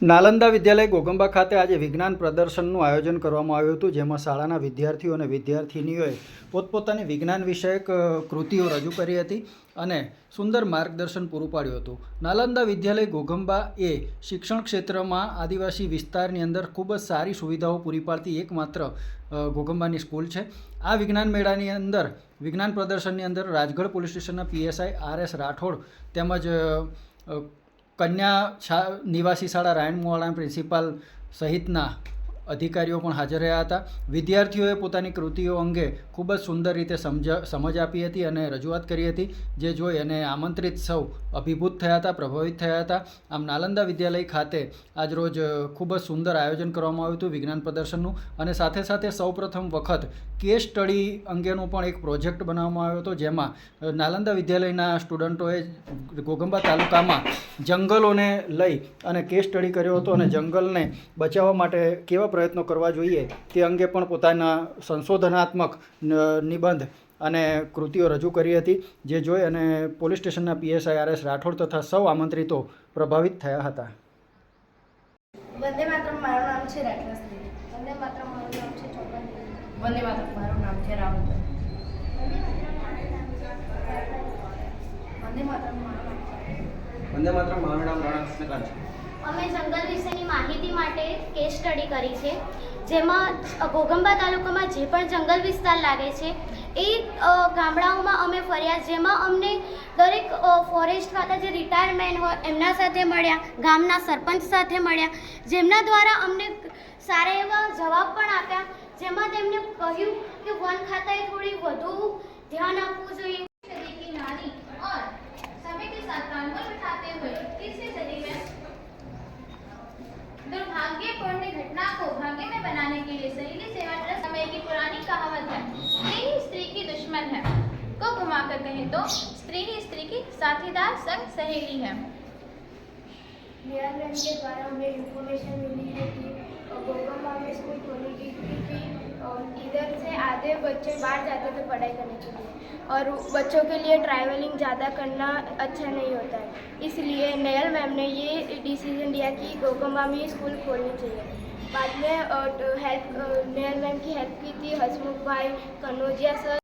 નાલંદા વિદ્યાલય ગોગંબા ખાતે આજે વિજ્ઞાન પ્રદર્શનનું આયોજન કરવામાં આવ્યું હતું, જેમાં શાળાના વિદ્યાર્થીઓ અને વિદ્યાર્થિનીઓએ પોતપોતાની વિજ્ઞાન વિષયક કૃતિઓ રજૂ કરી હતી અને સુંદર માર્ગદર્શન પૂરું પાડ્યું હતું. નાલંદા વિદ્યાલય ગોગંબા એ શિક્ષણ ક્ષેત્રમાં આદિવાસી વિસ્તારની અંદર ખૂબ જ સારી સુવિધાઓ પૂરી પાડતી એકમાત્ર ગોગંબાની સ્કૂલ છે. આ વિજ્ઞાન મેળાની અંદર, વિજ્ઞાન પ્રદર્શનની અંદર રાજગઢ પોલીસ સ્ટેશનના પીએસઆઈ આર એસ રાઠોડ તેમજ કન્યા નિવાસી શાળા રાયણમુવાળા પ્રિન્સિપાલ સહિતના અધિકારીઓ પણ હાજર રહ્યા હતા. વિદ્યાર્થીઓએ પોતાની કૃતિઓ અંગે ખૂબ જ સુંદર રીતે સમજ સમજ આપી હતી અને રજૂઆત કરી હતી, જે જોઈ અને આમંત્રિત સૌ અભિભૂત થયા હતા, પ્રભાવિત થયા હતા. આમ નાલંદા વિદ્યાલય ખાતે આજરોજ રોજ ખૂબ જ સુંદર આયોજન કરવામાં આવ્યું હતું વિજ્ઞાન પ્રદર્શનનું અને સાથે સાથે સૌપ્રથમ વખત કેસ સ્ટડી અંગેનો પણ એક પ્રોજેક્ટ બનાવવામાં આવ્યો હતો, જેમાં નાલંદા વિદ્યાલયના સ્ટુડન્ટોએ ગોગંબા તાલુકામાં જંગલોને લઈ અને કેસ સ્ટડી કર્યો હતો અને જંગલને બચાવવા માટે કેવા પ્રયત્નો કરવા જોઈએ તે અંગે પણ પોતાના સંશોધનાત્મક નિબંધ અને કૃતિઓ રજૂ કરી હતી જે જોઈ અને પોલીસ સ્ટેશનના પીએસઆઈ આર એસ રાઠોડ તથા સૌ આમંત્રિતો પ્રભાવિત થયા હતા. વંદે માતરમ મારું નામ છે રાઠવા વંદે માતરમ મારું નામ છે ચોપન વંદે માતરમ મારું નામ છે રાહુલ વંદે માતરમ મારું નામ છે. વંદે માતરમ મારું નામ રાણા કૃષ્ણકાંત છે અમે જંગલ વિશેની માહિતી માટે કેસ સ્ટડી કરી છે. જેમાં ઘોગંબા તાલુકામાં જે પણ જંગલ વિસ્તાર લાગે છે, એ ગામડાઓમાં અમે ફર્યા. જેમાં અમને દરેક ફોરેસ્ટ ખાતા જે રિટાયરમેન્ટ હોય, એમના સાથે મળ્યા, ગામના સરપંચ સાથે મળ્યા. જેમના દ્વારા અમને સારા એવા જવાબ પણ આપ્યા. જેમાં તેમણે કહ્યું કે વન ખાતાએ થોડી વધુ ધ્યાન આપવું कहें तो स्त्री ही स्त्री की साथीदार संग सहेली है। के द्वारा इन्फॉर्मेशन मिली है कि गोगम्बा में स्कूल खोली गई थी कि इधर से आधे बच्चे बाहर जाते थे पढ़ाई करने के लिए। और बच्चों के लिए ट्रैवलिंग ज़्यादा करना अच्छा नहीं होता है। इसलिए नयल मैम ने ये डिसीज़न लिया कि गोगम्बा में स्कूल खोलनी चाहिए। बाद में हेल्प नयल मैम की हेल्प की थी हसमुख भाई कनौजिया सर।